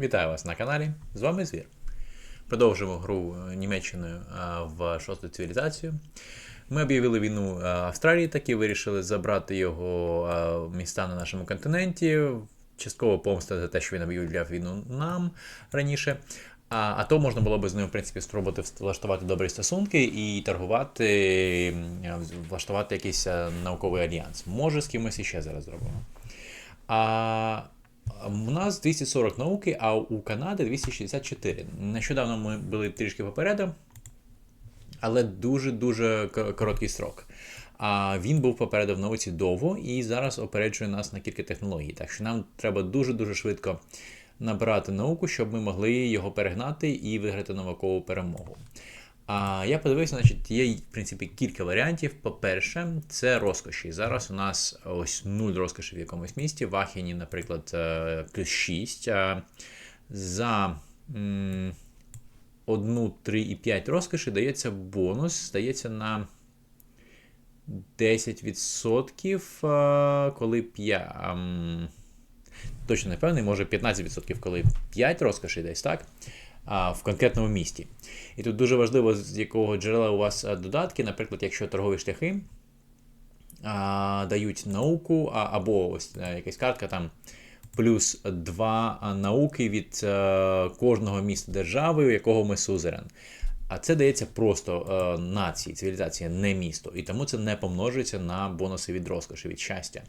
Вітаю вас на каналі. З вами Звір. Продовжуємо гру е, Німеччиною е, в шосту цивілізацію. Ми об'явили війну е, Австралії, таки вирішили забрати його міста на нашому континенті. Частково помста за те, що він об'являв війну нам раніше. А, а то можна було б з ним, в принципі, спробувати влаштувати добрі стосунки і торгувати, влаштувати якийсь науковий альянс. Може, з кимось іще зараз зробимо. А у нас 240 науки, а у Канади 264. Нещодавно ми були трішки попереду, але дуже-дуже короткий строк. А він був попереду в науці довго і зараз опереджує нас на кілька технологій. Так що нам треба дуже-дуже швидко набирати науку, щоб ми могли його перегнати і виграти наукову перемогу. А я подивився, значить, є в принципі кілька варіантів. По-перше, це розкоші. Зараз у нас ось нуль розкоші в якомусь місті. В Ахені, наприклад, е, плюс 6. За м, 1, 3 і 5 розкоші дається бонус, здається, на 10%, е, коли 5. ем, Точно не певний, може 15%, коли 5 розкошей десь, так? В конкретному місті. І тут дуже важливо, з якого джерела у вас додатки, наприклад, якщо торгові шляхи а, дають науку, а, або ось якась картка там плюс 2 науки від е, кожного міста держави, у якого ми сузерен. А це дається просто е, нації, цивілізації, не місто. І тому це не помножується на бонуси від розкоші, від щастя.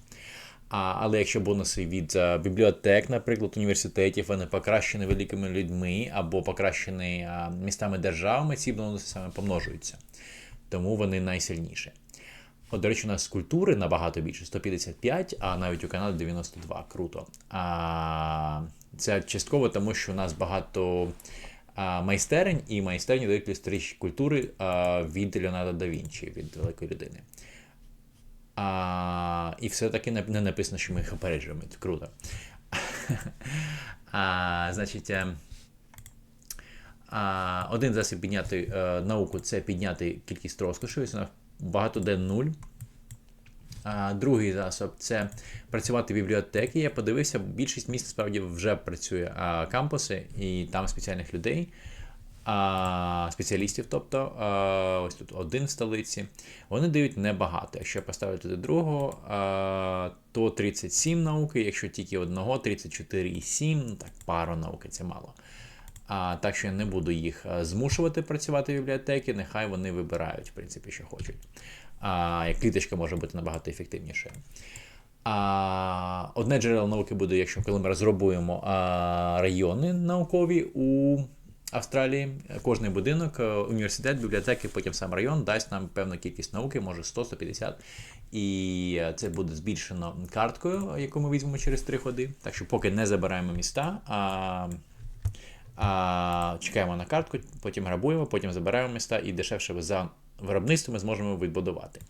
А, але якщо бонуси від е, бібліотек, наприклад, університетів, вони покращені великими людьми або покращені е, містами державами, ці бонуси саме помножуються. Тому вони найсильніші. От, до речі, у нас культури набагато більше 155, а навіть у Канаді 92. Круто. А, це частково тому, що у нас багато а, майстерень, і майстерні дають плюс 3 культури а, від Леонардо да Вінчі, від великої людини. А, і все-таки не, написано, що ми їх опереджуємо. Це круто. а, значить, е, а, один засіб підняти е, науку це підняти кількість розкоші, ось вона багато де нуль. А, другий засіб це працювати в бібліотеки. Я подивився, більшість міст справді вже працює а, кампуси, і там спеціальних людей спеціалістів, тобто ось тут один в столиці, вони дають небагато. Якщо поставити туди другого, то 37 науки, якщо тільки одного, 34,7, ну так, пару науки це мало. А, так що я не буду їх змушувати працювати в бібліотеки, нехай вони вибирають, в принципі, що хочуть. А, як кліточка може бути набагато ефективнішою. А, одне джерело науки буде, якщо коли ми розробуємо а, райони наукові у Австралії, кожний будинок, е, університет, бібліотеки, потім сам район дасть нам певну кількість науки, може 100-150. І е, це буде збільшено карткою, яку ми візьмемо через 3 ходи. Так що поки не забираємо міста, а, а чекаємо на картку, потім грабуємо, потім забираємо міста і дешевше за виробництво ми зможемо відбудувати.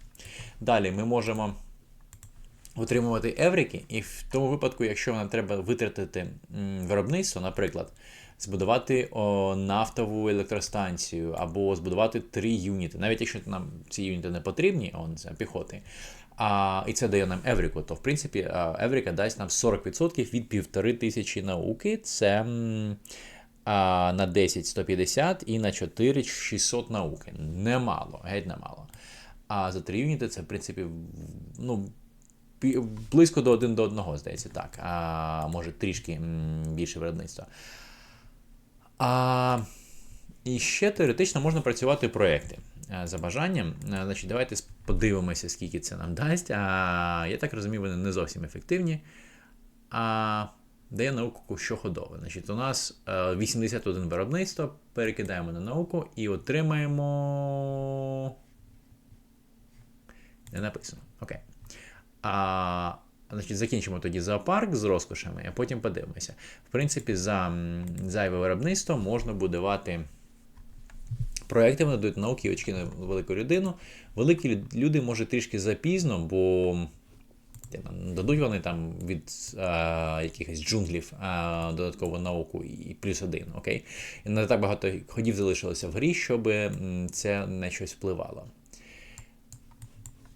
Далі ми можемо отримувати еврики, і в тому випадку, якщо нам треба витратити виробництво, наприклад, збудувати о, нафтову електростанцію або збудувати три юніти, навіть якщо нам ці юніти не потрібні, он це піхоти. А, і це дає нам Евріку, то в принципі а, Еврика дасть нам 40% від півтори тисячі науки. Це а, на 10 150 і на 4 600 науки. Немало, геть немало. А за три юніти це, в принципі, ну, близько до один до одного, здається, так. А може трішки більше виробництва. А, і ще теоретично можна працювати проекти е, за бажанням. Е, Значить, давайте подивимося, скільки це нам дасть. А, я так розумію, вони не зовсім ефективні. А дає науку щогодово. Значить, у нас е, 81 виробництво, перекидаємо на науку і отримаємо. Не написано. Окей. А, значить, закінчимо тоді зоопарк з розкошами, а потім подивимося. В принципі, за зайве виробництво можна будувати проекти, вони дають науки очки на велику людину. Великі люди може трішки запізно, бо дадуть вони там від а, якихось джунглів а, додаткову науку і плюс один, окей? І не так багато ходів залишилося в грі, щоб це на щось впливало.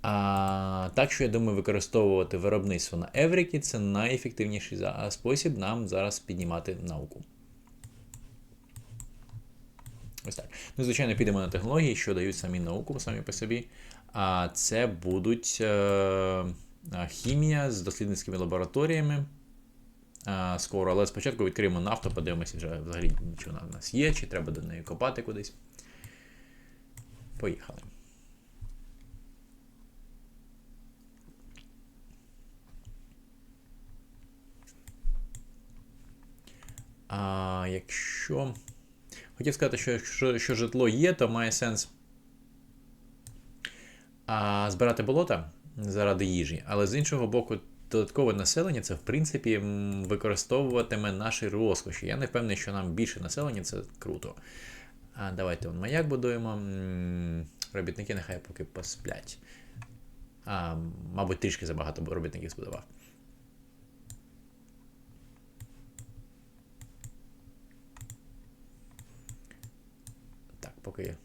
А, так що я думаю, використовувати виробництво на Евріки це найефективніший спосіб нам зараз піднімати науку. Ось так. Ну, звичайно, підемо на технології, що дають самі науку самі по собі. А це будуть е, хімія з дослідницькими лабораторіями. е, Скоро, але спочатку відкриємо нафту, подивимося, вже взагалі нічого в нас є, чи треба до неї копати кудись. Поїхали. А якщо. Хотів сказати, що якщо що житло є, то має сенс а, збирати болота заради їжі. Але з іншого боку, додаткове населення це, в принципі, використовуватиме наші розкоші. Я не впевнений, що нам більше населення це круто. А давайте он маяк будуємо. Робітники нехай поки посплять. А, Мабуть, трішки забагато робітників збудував. Поки.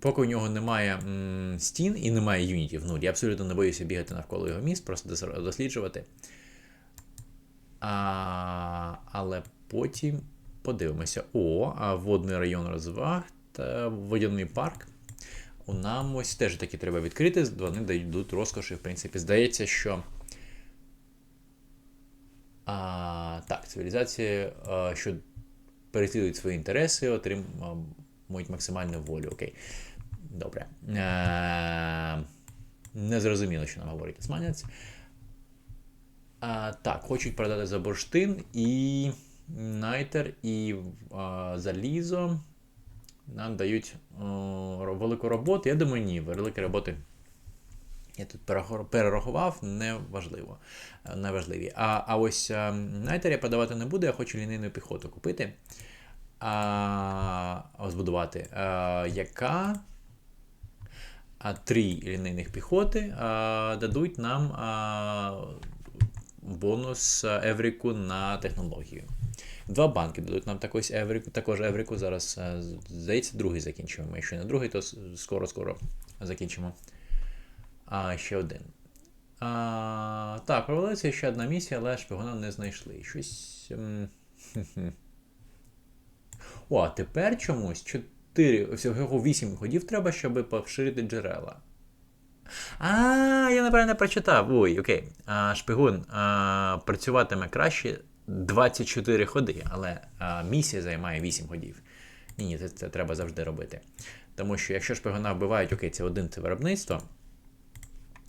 Поки у нього немає м, стін і немає юнітів нуль. Я абсолютно не боюся бігати навколо його міст, просто досліджувати. А, але потім подивимося. О, а водний район розваг та водяний парк. У нам ось теж такі треба відкрити, вони дають розкоші, в принципі. Здається, що. А, так, цивілізації, що переслідують свої інтереси, отримують максимальну волю. Окей. Добре. Е, Не зрозуміло, що нам говорить османець. А, так, хочуть продати за бурштин і найтер, і а, залізо. Нам дають о, велику роботу. Я думаю, ні, великі роботи. Я тут перерахував, не важливо. е, А, а ось найтер я подавати не буду, я хочу лінійну піхоту купити. А, збудувати. А, яка а, три лінійних піхоти а, дадуть нам а, бонус Евріку на технологію. Два банки дадуть нам також Евріку, також Евріку. Зараз, здається, другий закінчуємо. Якщо не другий, то скоро-скоро закінчимо. А, ще один. А, так, провалилася ще одна місія, але шпигуна не знайшли. Щось. О, а тепер чомусь 4, всього 8 ходів треба, щоб поширити джерела. А, я неправильно прочитав. Ой, окей. А, шпигун а, працюватиме краще 24 ходи, але а, місія займає 8 ходів. Ні, ні, це, це треба завжди робити. Тому що якщо шпигуна вбивають, окей, це один це виробництво.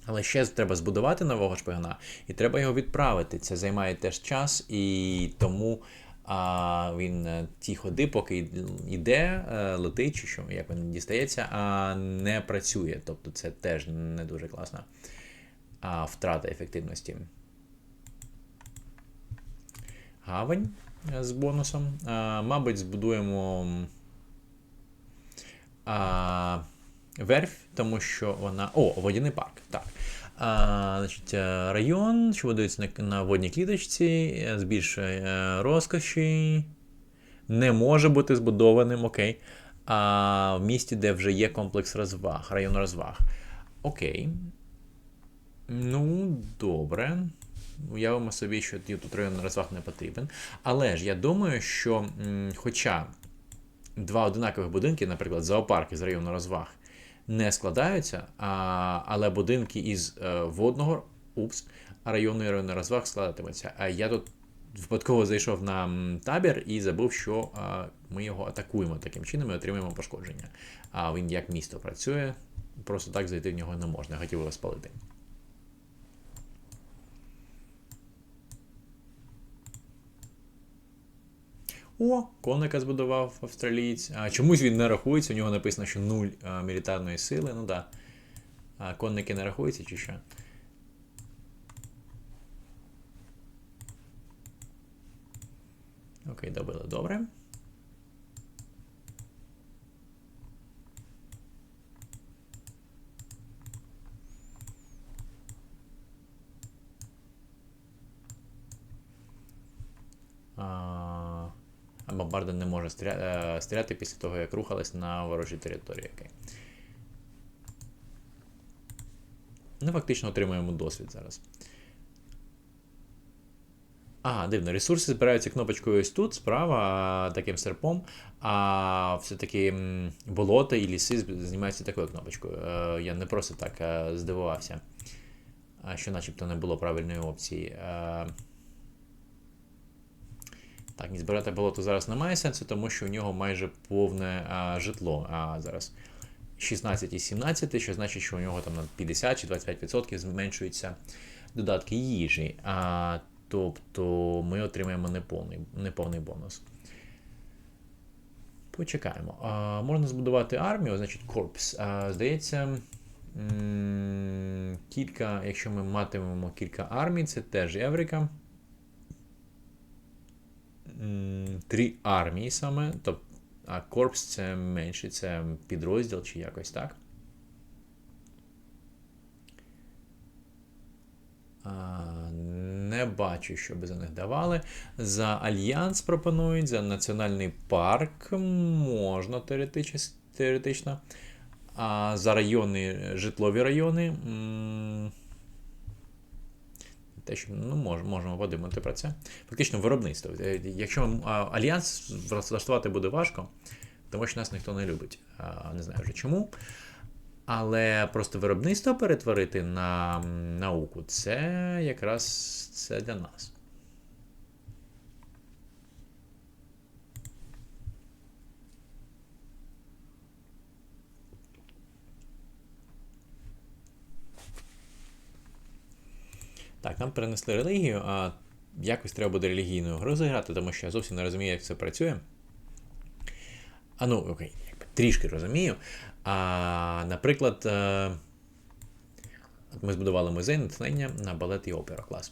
Але ще треба збудувати нового шпигуна, і треба його відправити. Це займає теж час, і тому а, він е, ті ходи, поки йде, е, летить, чи що, як він дістається, а не працює. Тобто це теж не дуже класна а, втрата ефективності. Гавань е, з бонусом. А, мабуть, збудуємо. А, верфь, тому що вона. О, водяний парк. А, значить, е, Район, що будується на, на водній кліточці, е, збільшує е, розкоші. Не може бути збудованим, окей. А в місті, де вже є комплекс розваг, район розваг. Окей. Ну, добре. Уявимо собі, що тут район розваг не потрібен. Але ж я думаю, що м, хоча два одинакових будинки, наприклад, зоопарки з району розваг, не складаються, а, але будинки із е, водного упс, районної району розваг складатимуться. А я тут випадково зайшов на табір і забув, що ми його атакуємо таким чином і отримуємо пошкодження. А він як місто працює, просто так зайти в нього не можна. Хотів хотів вас спалити. О, коника збудував австралієць. А чомусь він не рахується, у нього написано, що нуль а, мілітарної сили. Ну да. А конники не рахуються чи що? Окей, добили, добре. А бомбарда не може стріляти, е, стріляти після того, як рухалась на ворожій території. Окей. Ну, фактично отримуємо досвід зараз. Ага, дивно, ресурси збираються кнопочкою ось тут, справа, таким серпом, а все-таки болота і ліси знімаються такою кнопочкою. Е, я не просто так е, здивувався, що начебто не було правильної опції. Так, і збирати болото зараз немає сенсу, тому що у нього майже повне а, житло. А зараз 16 і 17, що значить, що у нього там на 50 чи 25% зменшуються додатки їжі. А, Тобто ми отримаємо неповний неповний бонус. Почекаємо. А, Можна збудувати армію, значить корпс. А, Здається, кілька, якщо ми матимемо кілька армій, це теж Еврика три армії саме, тобто, а корпс це менше, це підрозділ чи якось так. Не бачу, що би за них давали. За Альянс пропонують, за Національний парк можна теоретично. А за райони, житлові райони те, що ну, мож, можемо подумати про це. Фактично, виробництво. Е, якщо альянс влаштувати буде важко, тому що нас ніхто не любить. Не знаю вже чому. Але просто виробництво перетворити на науку це якраз це для нас. Так, нам перенесли релігію, а якось треба буде релігійну гру зіграти, тому що я зовсім не розумію, як це працює. А ну, окей, трішки розумію. А, Наприклад, е, ми збудували музей натхнення на балет і опера клас.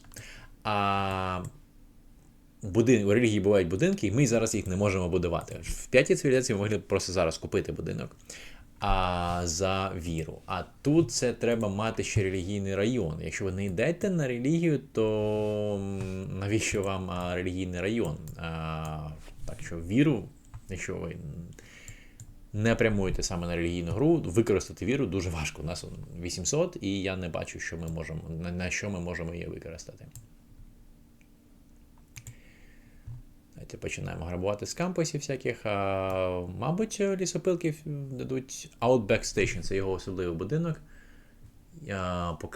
А будин... у релігії бувають будинки, і ми зараз їх не можемо будувати. В п'ятій цивілізації ми могли просто зараз купити будинок а, за віру. А тут це треба мати ще релігійний район. Якщо ви не йдете на релігію, то навіщо вам релігійний район? А, Так що віру, якщо ви не прямуєте саме на релігійну гру, використати віру дуже важко. У нас 800, і я не бачу, що ми можемо, на що ми можемо її використати. Давайте починаємо грабувати з кампусів всяких. А, Мабуть, лісопилки дадуть Outback Station, це його особливий будинок.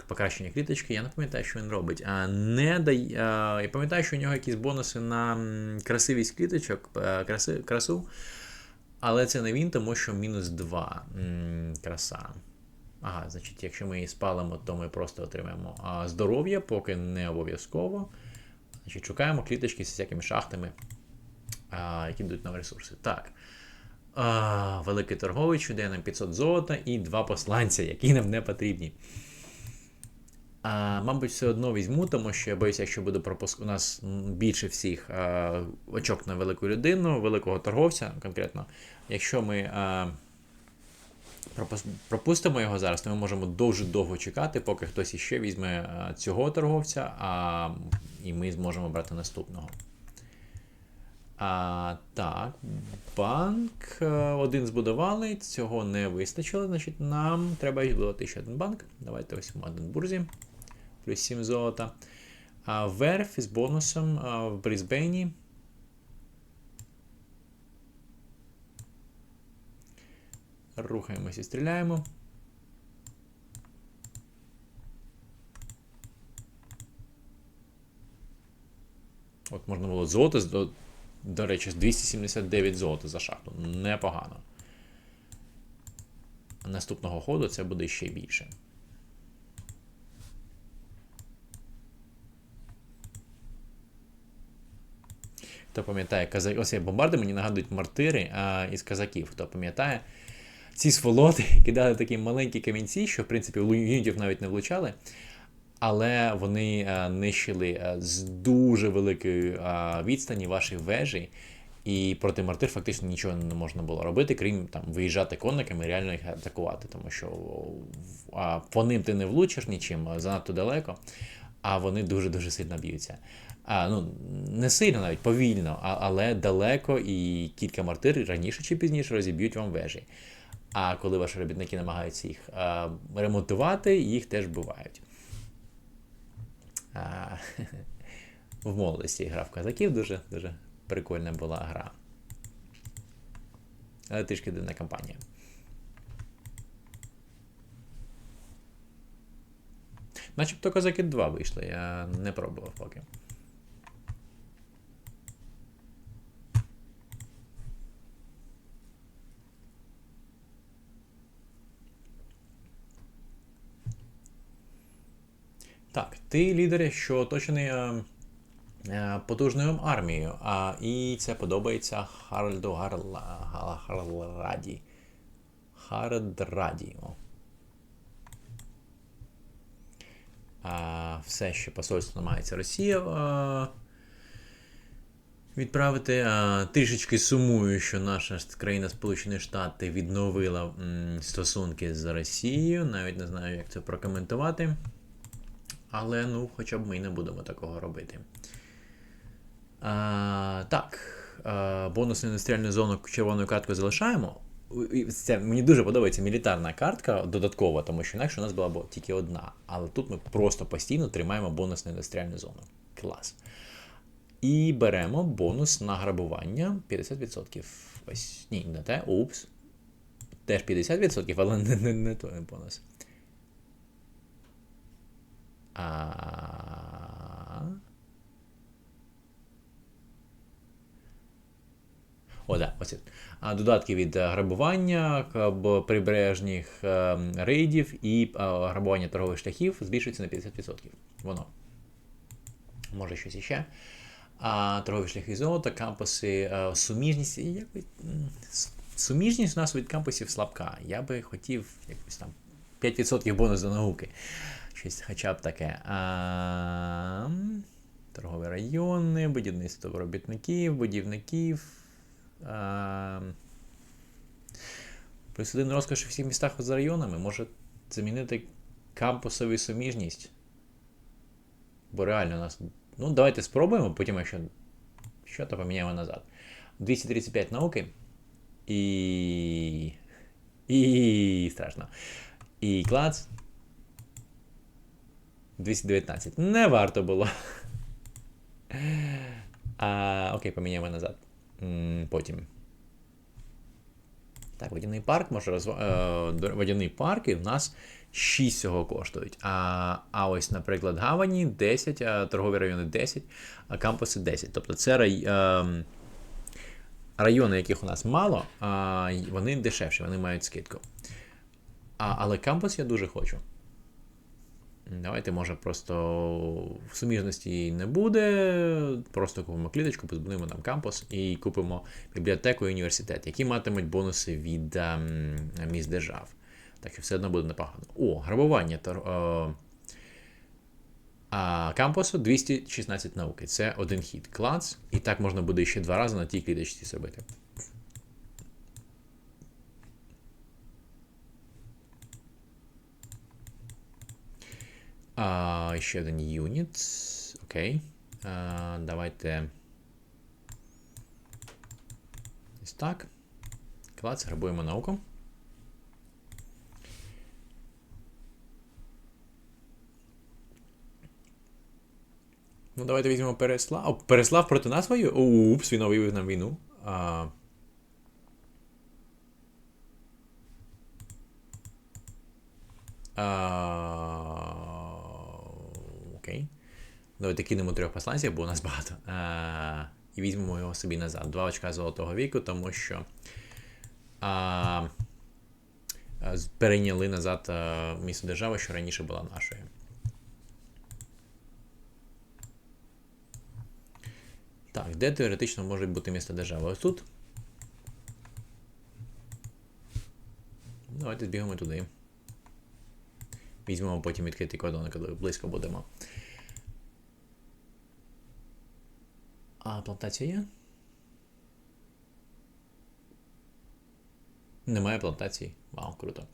Покращення кліточки, я не пам'ятаю, що він робить. А не дай, а, Я пам'ятаю, що у нього якісь бонуси на красивість кліточок, краси, красу. Але це не він, тому що мінус 2 краса. Ага, значить, якщо ми її спалимо, то ми просто отримаємо здоров'я, поки не обов'язково. Значить, Шукаємо кліточки з всякими шахтами, а, які дають нам ресурси. Так. А, Великий торгович дає нам 500 золота і два посланця, які нам не потрібні. А, Мабуть, все одно візьму, тому що я боюся, якщо буде пропуск... у нас більше всіх а, очок на велику людину, великого торговця конкретно. Якщо ми а, пропустимо його зараз, то ми можемо дуже довго чекати, поки хтось іще візьме цього торговця, а, і ми зможемо брати наступного. А, Так, банк один збудували, цього не вистачило. Значить, нам треба збудувати ще один банк. Давайте ось в Маденбурзі плюс 7 золота. А верф із бонусом а, в Брізбейні. Рухаємося стріляємо. От можна було золото, до, речі, 279 золота за шахту. Непогано. Наступного ходу це буде ще більше. Хто пам'ятає, казак... ось бомбарди мені нагадують мартири а, із казаків. Хто пам'ятає, ці сволоти кидали такі маленькі камінці, що в принципі юнітів навіть не влучали. Але вони нищили з дуже великої відстані ваші вежі, і проти мартир фактично нічого не можна було робити, крім там виїжджати конниками і реально їх атакувати, тому що по ним ти не влучиш нічим занадто далеко, а вони дуже-дуже сильно б'ються а, ну, не сильно навіть повільно, а, але далеко і кілька мартир раніше чи пізніше розіб'ють вам вежі. А коли ваші робітники намагаються їх а, ремонтувати, їх теж бувають. А, в молодості грав казаків дуже дуже прикольна була гра. Але трішки дивна кампанія. Начебто козаки 2 вийшли, я не пробував поки. Так, ти лідер, що оточений е, е, потужною армією, а, і це подобається Харальду Гарла, Харладраді. А, все, що посольство намагається Росія а, відправити. А, трішечки сумую, що наша країна Сполучені Штати відновила стосунки з Росією. Навіть не знаю, як це прокоментувати. Але ну, хоча б ми не будемо такого робити. А, так. А, бонусну індустріальну зону червоною карткою залишаємо. Це, мені дуже подобається мілітарна картка додаткова, тому що інакше у нас була б тільки одна. Але тут ми просто постійно тримаємо бонус на індустріальну зону. Клас. І беремо бонус на грабування 50%. Ось, ні, не те. Упс. Теж 50%, але не, не, не той бонус. А... О, да, ось. Додатки від е, грабування, прибережних е, рейдів і е, грабування торгових шляхів збільшується на 50%. Воно. Може щось іще. А торгові шляхи золота, кампуси, суміжність. якби, Суміжність у нас від кампусів слабка. Я би хотів якось там 5% бонус до науки. Щось хоча б таке. А, торгові райони, будівництво робітників, будівників. А, плюс один розкош у всіх містах за районами може замінити кампусову суміжність. Бо реально у нас. Ну, давайте спробуємо, потім, якщо що, то поміняємо назад. 235 науки. І. І страшно. І клац. 219. Не варто було. А, окей, поміняємо назад. Потім. Так, водяний парк може розва... е, до- Водяні парки в нас 6 цього коштують. А, а ось, наприклад, гавані 10, а торгові райони 10, а кампуси 10. Тобто це рай... е, райони, яких у нас мало, а, вони дешевші, вони мають скидку. А, але кампус я дуже хочу. Давайте, може, просто в суміжності не буде. Просто купимо кліточку, позбудуємо там кампус і купимо бібліотеку і університет, які матимуть бонуси від ем, міст держав. Так що все одно буде непогано. О, грабування тор, е, а, кампусу 216 науки. Це один хід. Клац. І так можна буде ще два рази на тій кліточці зробити. А, ще один юніт. Окей. А, давайте. Так. Клац, грабуємо науку. Ну, давайте візьмемо Переслав. О, Переслав проти нас воює? Упс, він вивів нам війну. А... А... Окей. Давайте кинемо трьох посланців, бо у нас багато. А... І візьмемо його собі назад. Два очка золотого віку, тому що. А... Перейняли назад а, місто держави, що раніше була нашою. Так, де теоретично може бути місто держави? Ось тут. Давайте збігаємо туди. Візьмемо потім відкриті кордони, коли близько будемо. А плантація є? Немає плантації. Вау, круто.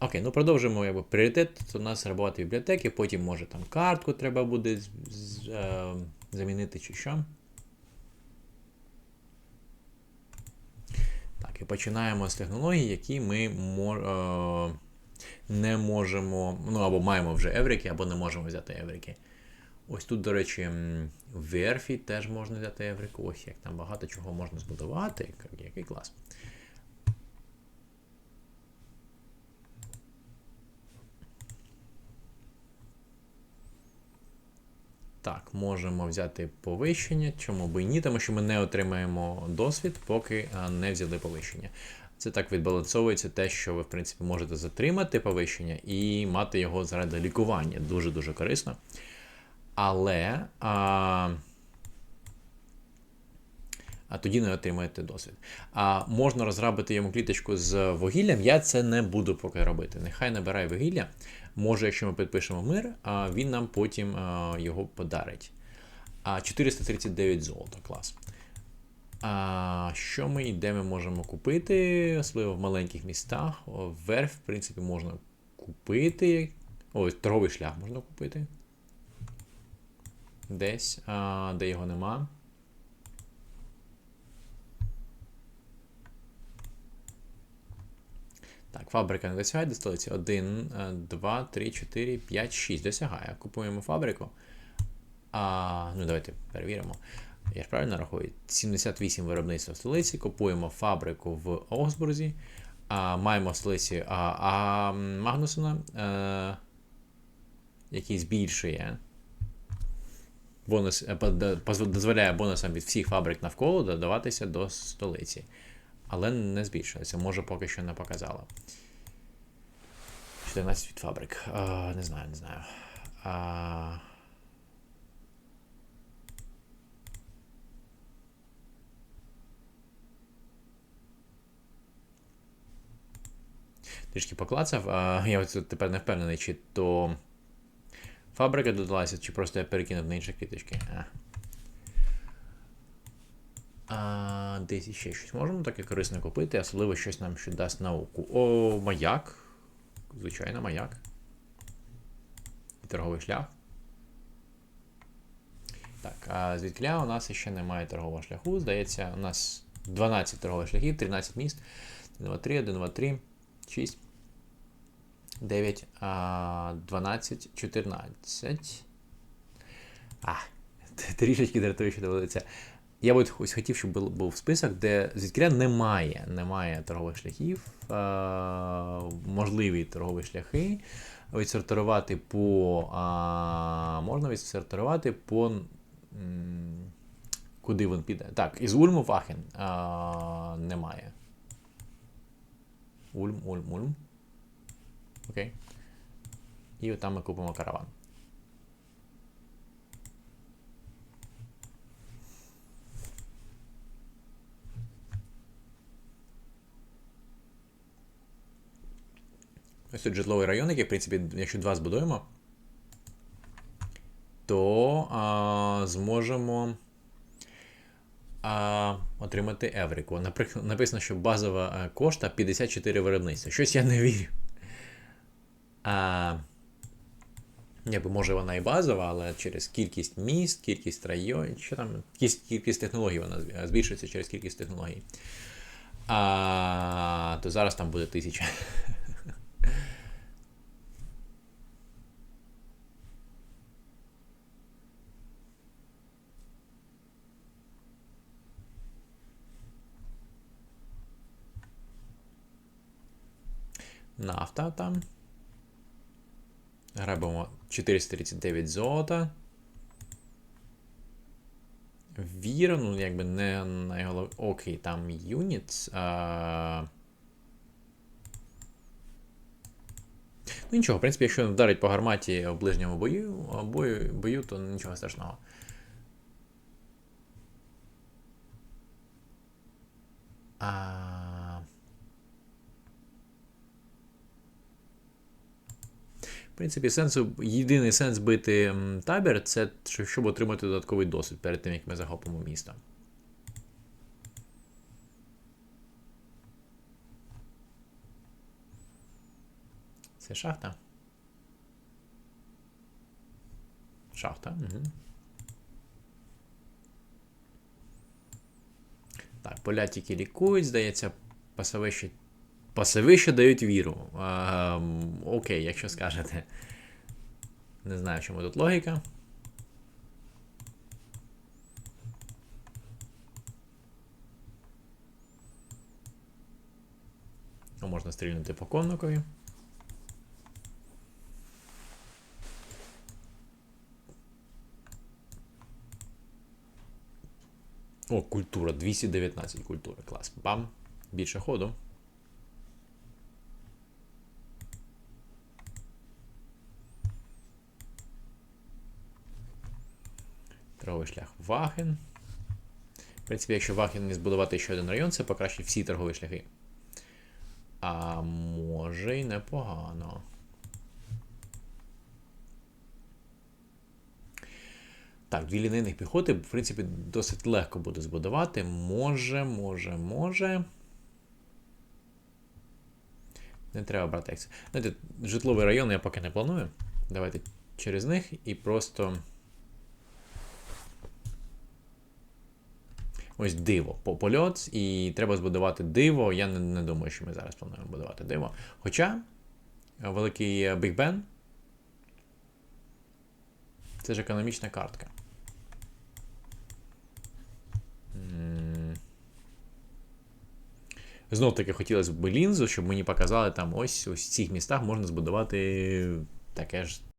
Окей, ну продовжимо якби, пріоритет. У нас грабувати бібліотеки, потім може там картку треба буде з, з, е, замінити чи що. Так, і починаємо з технологій, які ми мор, е, не можемо, ну або маємо вже еврики, або не можемо взяти еврики. Ось тут, до речі, в верфі теж можна взяти еврику. Ось як там багато чого можна збудувати. Який клас. Так, можемо взяти повищення. Чому би і ні? Тому що ми не отримаємо досвід, поки не взяли повищення. Це так відбалансовується те, що ви, в принципі, можете затримати повищення і мати його заради лікування. Дуже-дуже корисно. Але а, а тоді не отримаєте досвід. А можна розрабити йому кліточку з вугіллям. Я це не буду поки робити. Нехай набирає вугілля. Може, якщо ми підпишемо мир, а він нам потім а, його подарить. А 439 золота, клас. А що ми і де ми можемо купити, особливо в маленьких містах. Верф, в принципі, можна купити. Ось торговий шлях можна купити. Десь, а, де його нема. Так, фабрика не досягає до столиці. 1, 2, 3, 4, 5, 6. Досягає. Купуємо фабрику. А, Ну, давайте перевіримо. Я ж правильно рахую? 78 виробництва в столиці. Купуємо фабрику в Огсбурзі. А, Маємо в столиці а, а, Магнусона, а, який збільшує. Бонус дозволяє бонусам від всіх фабрик навколо додаватися до столиці але не збільшується, може поки що не показала. 14 від фабрик. А, Не знаю, не знаю. А... Трішки поклацав, а я от тепер не впевнений, чи то фабрика додалася, чи просто я перекинув на інші квіточки. А. А, Десь ще щось можемо таке корисне купити, особливо щось нам що дасть науку. О, маяк. Звичайно, маяк. І торговий шлях. Так, а звідкля у нас ще немає торгового шляху. Здається, у нас 12 торгових шляхів, 13 міст. 1, 2, 3, 1, 2, 3, 6, 9, 12, 14. А, трішечки дратує, що доводиться. Я б ось хотів, щоб був, був список, де звідкіля немає немає торгових шляхів, е, можливі торгові шляхи. Відсортувати по. А, можна відсортувати по. М, куди він піде? Так, із Ульму в а, немає. Ульм, Ульм, Ульм. Окей. І там ми купимо караван. Ось тут житловий район, який, в принципі, якщо два збудуємо, то а, зможемо а, отримати Еврику. Наприклад, написано, що базова кошта 54 виробництва. Щось я не вірю. А, Якби може вона і базова, але через кількість міст, кількість районів, що там, кількість, кількість технологій вона збільшується через кількість технологій. А, То зараз там буде тисяча. нафта там. Грабимо 439 золота. Віра, ну, якби не найголов... Окей, там юніт. А... Ну нічого, в принципі, якщо він вдарить по гарматі в ближньому бою, бою, бою то нічого страшного. А... В принципі, сенсу, єдиний сенс бити табір це щоб отримати додатковий досвід перед тим, як ми захопимо місто. Це шахта. Шахта. Угу. Так, поля тільки лікують, здається, Пасовище. Пасовище дають віру. А, окей, якщо скажете. Не знаю, чому тут логіка. Можна стрільнути по конникові. О, культура. 219 культури. Клас. Бам. Більше ходу. Торговий шлях Ваген. В принципі, якщо Ваген не збудувати ще один район, це покращить всі торгові шляхи. А може й непогано. Так, дві лінейних піхоти, в принципі, досить легко буде збудувати. Може, може, може. Не треба брати екс. Знаєте, житловий район я поки не планую. Давайте через них і просто. Ось диво. По- Польот, і треба збудувати диво. Я не, не думаю, що ми зараз плануємо будувати диво. Хоча е, великий Бig Бен це ж економічна картка. Знов таки хотілося б лінзу, щоб мені показали там ось ось в цих містах можна збудувати таке ж